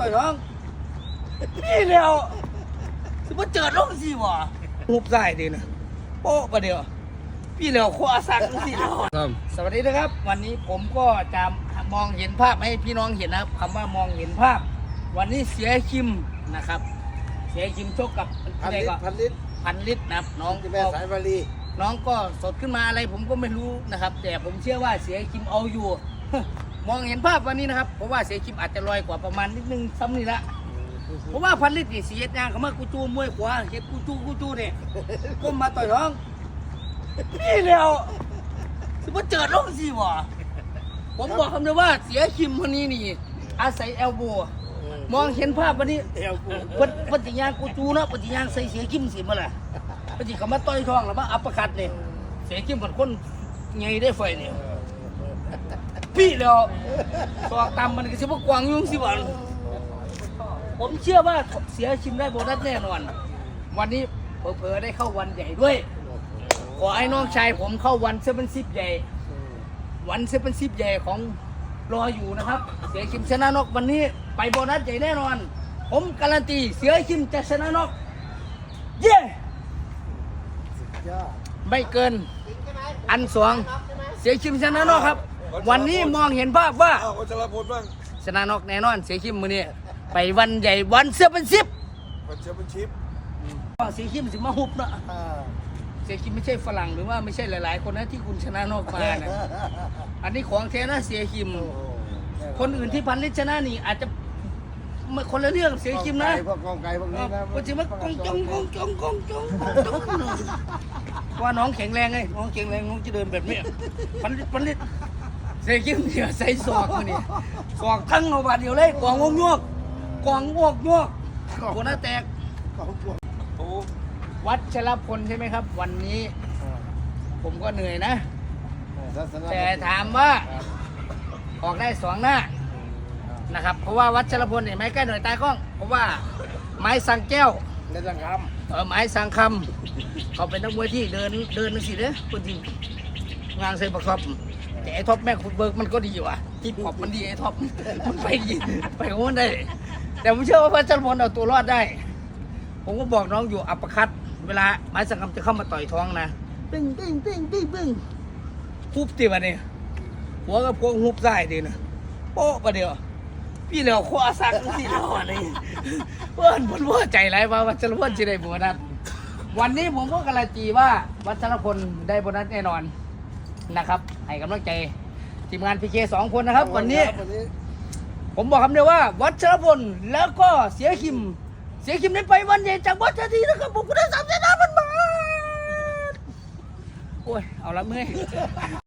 ต่อยท้องนี่แล้วสิบ่เจิดลงสิวะหุบใส่ดีนะโป๊ะประเดี๋ยว พี่เหลียวขวาสักสิแล้วครับสวัสดีนะครับ วันนี้ผมก็จะมองเห็นภาพให้พี่น้องเห็นนะครับคำว่ามองเห็นภาพ วันนี้เสียคิมนะครับ เสียคิมชกกับพันอะไรลิตก็รพันลิตรพันลิตรนะครับน้องที่แม่ก็สายบาลีน้องก็สดขึ้นมาอะไรผมก็ไม่รู้นะครับ แต่ผมเชื่อว่าเสียคิมเอาอยู่ มองเห็นภาพวันนี้นะครับเพราะว่าเสียคิมอาจจะลอยกว่าประมาณนิดนึงซ้ำนี่ละเพราะว่าพันลิตรนี่เสียยางเขามากูจูมวยขวาเฮ็ดกูจูกูจูเนี่ยก้มมาต่อยท้องนี่แล้วสิบ่เจิดลงสิวะผมบอกคำเดียวว่าเสียคิมคนนี้นี่ อาศัยแอลโบมองเห็นภาพวันนี้เอวกูปฏิปฏิญาณกูจูเนาะปฏิญาณใส่เสียคิมสิมาล่ะปฏิเขามาต่อยท้องแล้วมาอัปเปอร์คัดเนี่ยเสียคิมเป็นคนไงได้ไฟเนี่ย พี่แล้วสอกตามมันก็สิบกวางอยุ่งสิบวันผมเชื่อว่าเสียคิมได้โบนัสแน่นอน วันนี้เผลอๆได้เข้าวันใหญ่ด้วย ขอให้น้องชายผมเข้าวันเซเว่นซิปใหญ่ วันเซเว่นซิปใหญ่ของรออยู่นะครับ เสียคิมชนะนกวันนี้ไปโบนัสใหญ่แน่นอน ผมการันตีเสียคิมจะชนะนกเย้ไม่เกิน อันสองเสียคิมชนะนกครับ วันนี้มองเห็นภาพว่าอ้าววัชรพลบ้างชนะนกแน่นอนเสียคิมมือนี้ไปวันใหญ่วันเซเว่นซิปวันแชมเปี้ยนชิพเสียคิมสิมาหุบเนาะอ่าเสียคิมไม่ใช่ฝรั่งหรือว่าไม่ใช่หลาย ๆ คนนะที่คุณชนะนกมานะอันนี้ของแท้นะเสียคิม โอ้โหคนอื่นที่พันลิตรชนะนี่อาจจะไม่คนละเรื่องเสียคิมนะพวกกองไก่พวกนี้นะก็จะมากองจองกองจองกองจองกองจองว่าน้องแข็งแรงไงน้องแข็งแรงน้องจะเดินแบบนี้พันลิตรพันลิตร เสียคิมเดี๋ยวใส่ศอกมานี่ศอกทั้งเอาบาดเดียวเลยกองงงยวกกองงวกยวกคนน่าแตกของพวกโอ้วัดชรพลใช่ไหมครับ วันนี้ ผมก็เหนื่อยนะ แต่ถามว่า ออกได้สองหน้านะครับ เพราะว่าวัดชรพลเห็นไหมใกล้หน่วยตากล้อง เพราะว่าไม้สังแก้วในสังคมเออไม้สังคำเขาเป็นนักมวยที่เดินเดินสิเด้อคนจริงงานเซประกอบ แต่ไอ้ท็อปแม่คุณเบิร์กมันก็ดีว่ะที่ปอบมันดีไอ้ท็อปมันไปดีไปของมันได้ แต่ผมเชื่อว่าวัดชรพลเอาตัวรอดได้ ผมก็บอกน้องอยู่อัปคัดเวลาไม้สังคำจะเข้ามาต่อยท้องนะตึ้งตึ้งตึ้งตึ้งตึ้งฮุบตีมาเนี่ยหัวกับพวงฮุบใส่ดีนะโป๊ะประเดี๋ยวพี่เหลียวขวาสักสิแล้วอะไรเพื่อนผมว่าใจไรว่าวัชรพลจะได้โบนัสวันนี้ผมก็การันตีว่าวัชรพลได้โบนัสแน่นอน นะครับ ให้กำลังใจทีมงานพีเคสองคนนะครับวันนี้วันนี้ ผมบอกคำเดียวว่า วัชรพลแล้วก็เสียคิม เสียคิมได้ไปวันใหญ่จากวัดทีนะครับผมก็ได้สามแสนห้าพันบาทโอ้ย เอาละเมื่อย